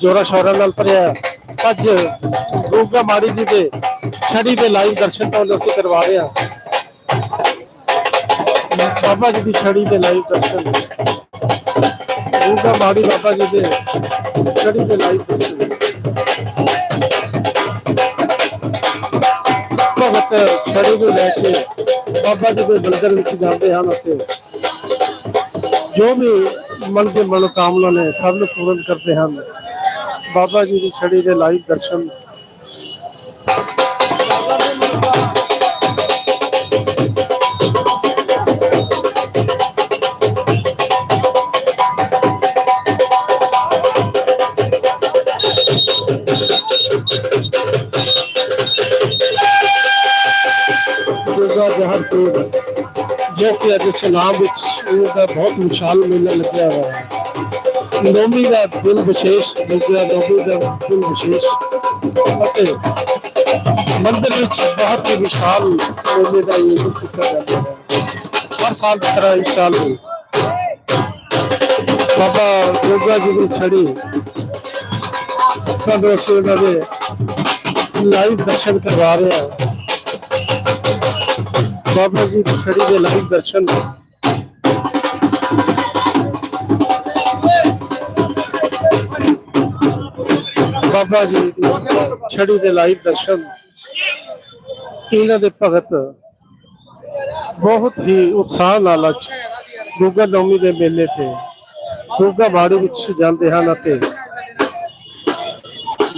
ਜੋਰਾ ਸ਼ੋਰਾ ਨਾਲ ਭਰਿਆ। ਅੱਜ ਗੋਗਾ ਮਾੜੀ ਜੀ ਦੇ ਛੜੀ ਦੇ ਲਾਈਵ ਦਰਸ਼ਨ ਤੁਹਾਨੂੰ ਅਸੀਂ ਕਰਵਾ ਰਹੇ ਹਾਂ ਬਾਬਾ ਜੀ ਦੀ ਛੜੀ ਦੇ ਲਾਈਵ ਦਰਸ਼ਨ। ਗੋਗਾ ਮਾੜੀ ਬਾਬਾ ਜੀ ਦੇ ਛੜੀ ਦੇ ਲਾਈਵ ਦਰਸ਼ਨ। ਭਗਤ ਛੜੀ ਨੂੰ ਲੈ ਕੇ ਬਾਬਾ ਜੀ ਦੇ ਮੰਦਿਰ ਵਿੱਚ ਜਾਂਦੇ ਹਨ ਅਤੇ ਜੋ ਵੀ ਮਨ ਦੇ ਮਨੋਕਾਮਨਾ ਨੇ ਸਭ ਨੂੰ ਪੂਰਨ ਕਰਦੇ ਹਨ। ਬਾਬਾ ਜੀ ਦੀ ਛੜੀ ਦੇ ਲਾਈਵ ਦਰਸ਼ਨ ਦੁਰਗਾ ਜਹਰ ਪੀਰ ਜੋ ਕਿ ਅੱਜ ਸੁਨਾਮ ਵਿੱਚ ਉਹਦਾ ਬਹੁਤ ਵਿਸ਼ਾਲ ਮੇਲਾ ਲੱਗਿਆ ਹੋਇਆ ਹੈ ਨੌਮੀ ਦਾ ਦਿਨ ਵਿਸ਼ੇਸ਼ ਲੱਗਿਆ ਨੌਮੀ ਦਾ ਦਿਨ ਵਿਸ਼ੇਸ਼ ਅਤੇ ਮੰਦਿਰ ਵਿੱਚ ਬਹੁਤ ਹੀ ਵਿਸ਼ਾਲ ਮੇਲੇ ਦਾ ਆਯੋਜਨ ਕੀਤਾ ਜਾਂਦਾ ਹੈ। ਹਰ ਸਾਲ ਦੀ ਤਰ੍ਹਾਂ ਇਸ ਸਾਲ ਵੀ। ਬਾਬਾ ਗੋਗਾ ਜੀ ਦੀ ਛੜੀ। ਤੁਹਾਨੂੰ ਅਸੀਂ ਉਹਨਾਂ ਦੇ ਲਾਈਵ ਦਰਸ਼ਨ ਕਰਵਾ ਰਹੇ ਹਾਂ। ਬਾਬਾ ਜੀ ਦੀ ਛੜੀ ਦੇ ਲਾਈਵ ਦਰਸ਼ਨ ਬਾਬਾ ਜੀ ਦੀ ਛੜੀ ਦੇ ਲਾਈਵ ਦਰਸ਼ਨ। ਇਹਨਾਂ ਦੇ ਭਗਤ ਬਹੁਤ ਹੀ ਉਤਸ਼ਾਹ ਨਾਲ ਅੱਜ ਗੁੱਗਾ ਨੌਮੀ ਦੇ ਮੇਲੇ ਤੇ, ਗੁੱਗਾ ਬਾੜੀ ਵਿੱਚ ਜਾਂਦੇ ਹਨ ਅਤੇ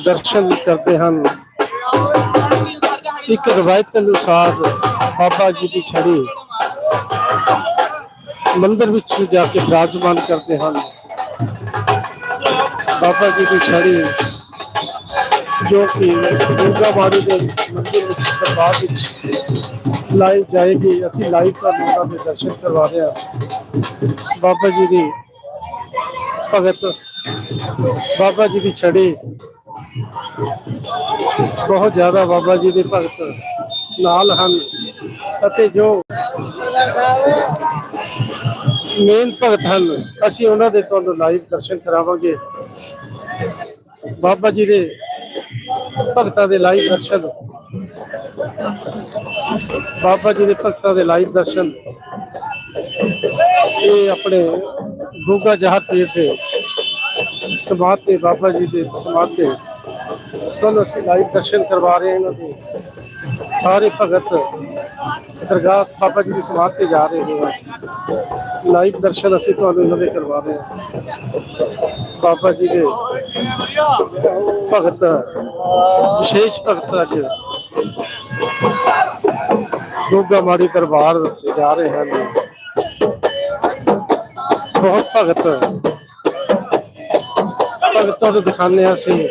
ਦਰਸ਼ਨ ਕਰਦੇ ਹਨ। ਇੱਕ ਰਵਾਇਤ ਅਨੁਸਾਰ ਬਾਬਾ ਜੀ ਦੀ ਛੜੀ ਮੰਦਿਰ ਵਿੱਚ ਜਾ ਕੇ ਬਿਰਾਜਮਾਨ ਕਰਦੇ ਹਨ। ਬਾਬਾ ਜੀ ਦੀ ਛੜੀ ਜੋ ਕਿ ਦੁਰਗਾ ਦੇ ਮੰਦਿਰ ਵਿੱਚ ਦਰਬਾਰ ਵਿੱਚ ਲਾਈਵ ਜਾਏਗੀ। ਅਸੀਂ ਲਾਈਵ ਤੁਹਾਨੂੰ ਉਹਨਾਂ ਦੇ ਦਰਸ਼ਨ ਕਰਵਾ ਰਹੇ ਹਾਂ। ਬਾਬਾ ਜੀ ਦੀ ਭਗਤ, ਬਾਬਾ ਜੀ ਦੀ ਛੜੀ, ਬਹੁਤ ਜ਼ਿਆਦਾ ਬਾਬਾ ਜੀ ਦੇ ਭਗਤ ਨਾਲ ਹਨ ਅਤੇ ਜੋ ਮੇਨ ਭਗਤ ਹਨ, ਅਸੀਂ ਉਹਨਾਂ ਦੇ ਤੁਹਾਨੂੰ ਲਾਈਵ ਦਰਸ਼ਨ ਕਰਾਵਾਂਗੇ। ਬਾਬਾ ਜੀ ਦੇ ਭਗਤਾਂ ਦੇ ਲਾਈਵ ਦਰਸ਼ਨ। ਬਾਬਾ ਜੀ ਦੇ ਭਗਤਾਂ ਦੇ ਲਾਈਵ ਦਰਸ਼ਨ। ਇਹ ਆਪਣੇ ਗੋਗਾ ਜਹਾਜ਼ ਪੀਰ ਦੇ ਸਮਾਧ ਤੇ ਬਾਬਾ ਜੀ ਦੇ ਸਮਾਧ। ਤੇ ਤੁਹਾਨੂੰ ਅਸੀਂ ਲਾਈਵ ਦਰਸ਼ਨ ਕਰਵਾ ਰਹੇ ਹਾਂ ਇਹਨਾਂ ਦੇ। ਸਾਰੇ ਭਗਤ ਦਰਗਾਹ ਬਾਬਾ ਜੀ ਦੀ ਸਮਾਧ ਤੇ ਜਾ ਰਹੇ ਹਨ ਲਾਈਵ ਦਰਸ਼ਨ ਅਸੀਂ ਤੁਹਾਨੂੰ ਇਹਨਾਂ ਦੇ ਕਰਵਾ ਰਹੇ ਹਾਂ। ਬਾਬਾ ਜੀ ਦੇ ਭਗਤ, ਵਿਸ਼ੇਸ਼ ਭਗਤ ਅੱਜ ਗੋਗਾ ਮਾੜੀ ਦਰਬਾਰ ਜਾ ਰਹੇ ਹਨ। ਬਹੁਤ ਭਗਤ, ਭਗਤਾਂ ਨੂੰ ਦਿਖਾਉਂਦੇ ਹਾਂ ਅਸੀਂ।